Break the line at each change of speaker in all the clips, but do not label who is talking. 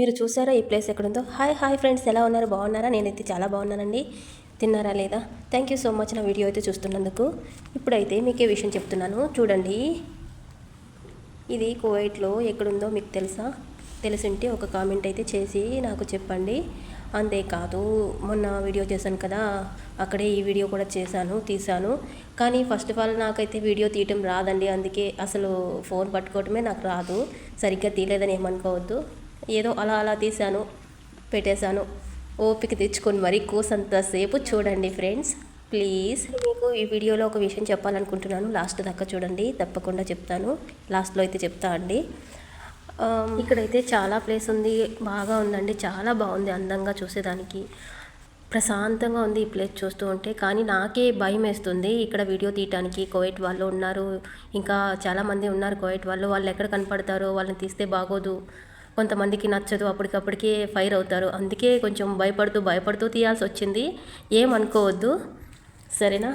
మీరు చూసారా ఈ ప్లేస్ ఎక్కడుందో? Hi hi friends. ఎలా ఉన్నారు? బాగున్నారా? నేనైతే చాలా బాగున్నానండి. తిన్నారా లేదా? థ్యాంక్ యూ సో మచ్ నా వీడియో అయితే చూస్తున్నందుకు. ఇప్పుడైతే మీకే విషయం చెప్తున్నాను. చూడండి. ఇది కువైట్లో ఎక్కడుందో మీకు తెలుసా? తెలిసింటే ఒక కామెంట్ అయితే చేసి నాకు చెప్పండి. అంతేకాదు మొన్న వీడియో చేశాను కదా. అక్కడే ఈ వీడియో కూడా చేశాను తీశాను. కానీ ఫస్ట్ ఆఫ్ ఆల్ నాకైతే వీడియో తీయటం రాదండి. అందుకే అసలు ఫోన్ పట్టుకోవటమే నాకు రాదు. సరిగ్గా తీయలేదని ఏమనుకోవద్దు. ఏదో అలా అలా తీశాను పెట్టేశాను. ఓపిక తెచ్చుకొని మరీ కూసంతసేపు చూడండి ఫ్రెండ్స్. ప్లీజ్. మీకు ఈ వీడియోలో ఒక విషయం చెప్పాలనుకుంటున్నాను. లాస్ట్ దాకా చూడండి తప్పకుండా చెప్తాను. లాస్ట్లో అయితే చెప్తా అండి. ఇక్కడైతే చాలా ప్లేస్ ఉంది బాగా ఉందండి చాలా బాగుంది అందంగా చూసేదానికి. ప్రశాంతంగా ఉంది ఈ ప్లేస్ చూస్తూ ఉంటే కానీ నాకే భయం వేస్తుంది ఇక్కడ వీడియో తీయటానికి. కోవిట్ వాళ్ళు ఉన్నారు ఇంకా చాలామంది ఉన్నారు కోవిట్ వాళ్ళు. వాళ్ళు ఎక్కడ కనపడతారో వాళ్ళని తీస్తే బాగోదు. కొంతమందికి నచ్చదు అప్పటికప్పటికే ఫైర్ అవుతారు. అందుకే కొంచెం భయపడుతూ భయపడుతూ తీయాల్సి వచ్చింది. ఏమనుకోవద్దు సరేనా?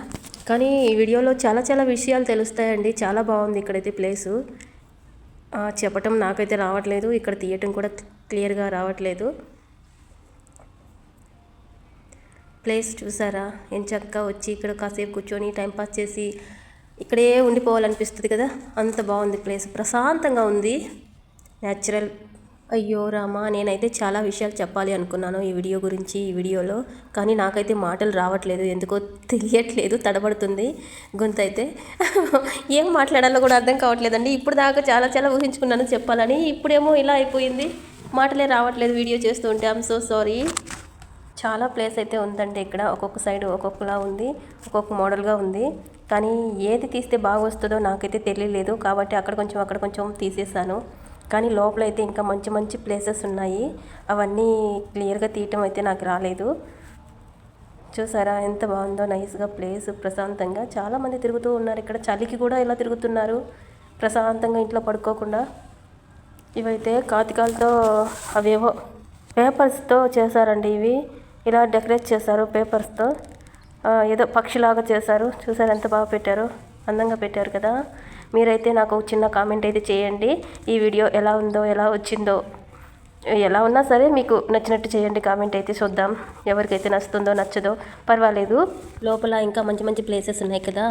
కానీ ఈ వీడియోలో చాలా చాలా విషయాలు తెలుస్తాయండి. చాలా బాగుంది ఇక్కడైతే ప్లేసు చెప్పటం నాకైతే రావట్లేదు. ఇక్కడ తీయటం కూడా క్లియర్గా రావట్లేదు. ప్లేస్ చూసారా? ఏం చక్కగా వచ్చి ఇక్కడ కాసేపు కూర్చొని టైంపాస్ చేసి ఇక్కడే ఉండిపోవాలనిపిస్తుంది కదా? అంత బాగుంది ప్లేస్ ప్రశాంతంగా ఉంది. న్యాచురల్ అయ్యో రామా నేనైతే చాలా విషయాలు చెప్పాలి అనుకున్నాను ఈ వీడియో గురించి ఈ వీడియోలో. కానీ నాకైతే మాటలు రావట్లేదు ఎందుకో తెలియట్లేదు తడబడుతుంది గొంతు అయితే. ఏం మాట్లాడాలో కూడా అర్థం కావట్లేదండి. ఇప్పుడు దాకా చాలా చాలా ఊహించుకున్నాను చెప్పాలని. ఇప్పుడేమో ఇలా అయిపోయింది. మాటలే రావట్లేదు వీడియో చేస్తూ ఉంటే. ఐఎమ్ సో సారీ చాలా ప్లేస్ అయితే ఉందండి ఇక్కడ. ఒక్కొక్క సైడ్ ఒక్కొక్కలా ఉంది ఒక్కొక్క మోడల్గా ఉంది. కానీ ఏది తీస్తే బాగా వస్తుందో నాకైతే తెలియలేదు. కాబట్టి అక్కడ కొంచెం అక్కడ కొంచెం తీసేసాను. కానీ లోపల అయితే ఇంకా మంచి మంచి ప్లేసెస్ ఉన్నాయి. అవన్నీ క్లియర్గా తీయటం అయితే నాకు రాలేదు. చూసారా? ఎంత బాగుందో నైస్గా ప్లేస్ ప్రశాంతంగా. చాలామంది తిరుగుతూ ఉన్నారు ఇక్కడ. చలికి కూడా ఇలా తిరుగుతున్నారు? ప్రశాంతంగా ఇంట్లో పడుకోకుండా. ఇవైతే కాతికాలతో అవేవో పేపర్స్తో చేశారండి ఇవి. ఇలా డెకరేట్ చేశారు పేపర్స్తో ఏదో పక్షిలాగా చేశారు. చూసారు? ఎంత బాగా పెట్టారు? అందంగా పెట్టారు కదా. మీరైతే నాకు ఒక చిన్న కామెంట్ అయితే చేయండి. ఈ వీడియో ఎలా ఉందో ఎలా వచ్చిందో ఎలా ఉన్నా సరే మీకు నచ్చినట్టు చేయండి కామెంట్ అయితే చూద్దాం. ఎవరికైతే నచ్చుతుందో నచ్చదో పర్వాలేదు. లోపల ఇంకా మంచి మంచి ప్లేసెస్ ఉన్నాయి కదా.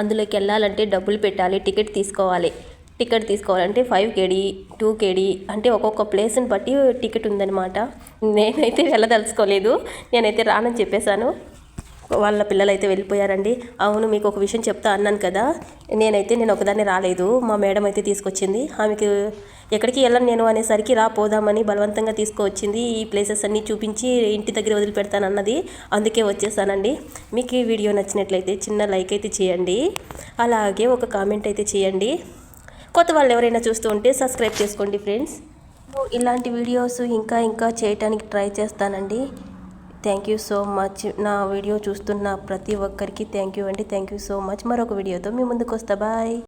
అందులోకి వెళ్ళాలంటే డబ్బులు పెట్టాలి టికెట్ తీసుకోవాలి. టికెట్ తీసుకోవాలంటే ఫైవ్ కేడీ టూ కేడీ అంటే ఒక్కొక్క ప్లేస్ని బట్టి టికెట్ ఉందన్నమాట. నేనైతే వెళ్ళదలుచుకోలేదు. నేనైతే రానని చెప్పేశాను. వాళ్ళ పిల్లలు అయితే వెళ్ళిపోయారండి. అవును మీకు ఒక విషయం చెప్తా అన్నాను కదా. నేనైతే నేను ఒకదాన్ని రాలేదు. మా మేడం అయితే తీసుకొచ్చింది. ఆమెకి ఎక్కడికి వెళ్ళను నేను అనేసరికి రా పోదామని బలవంతంగా తీసుకువచ్చింది ఈ ప్లేసెస్ అన్నీ చూపించి ఇంటి దగ్గర వదిలిపెడతానన్నది. అందుకే వచ్చేసానండి. మీకు ఈ వీడియో నచ్చినట్లయితే చిన్న లైక్ అయితే చేయండి. అలాగే ఒక కామెంట్ అయితే చేయండి. కొత్త వాళ్ళు ఎవరైనా చూస్తూ ఉంటే సబ్స్క్రైబ్ చేసుకోండి ఫ్రెండ్స్ ఇలాంటి వీడియోస్ ఇంకా ఇంకా చేయటానికి ట్రై చేస్తానండి. థ్యాంక్ యూ సో మచ్ నా వీడియో చూస్తున్న ప్రతి ఒక్కరికి థ్యాంక్ యూ అండి. థ్యాంక్ యూ సో మచ్ మరొక వీడియోతో మీ ముందుకు వస్తా. బాయ్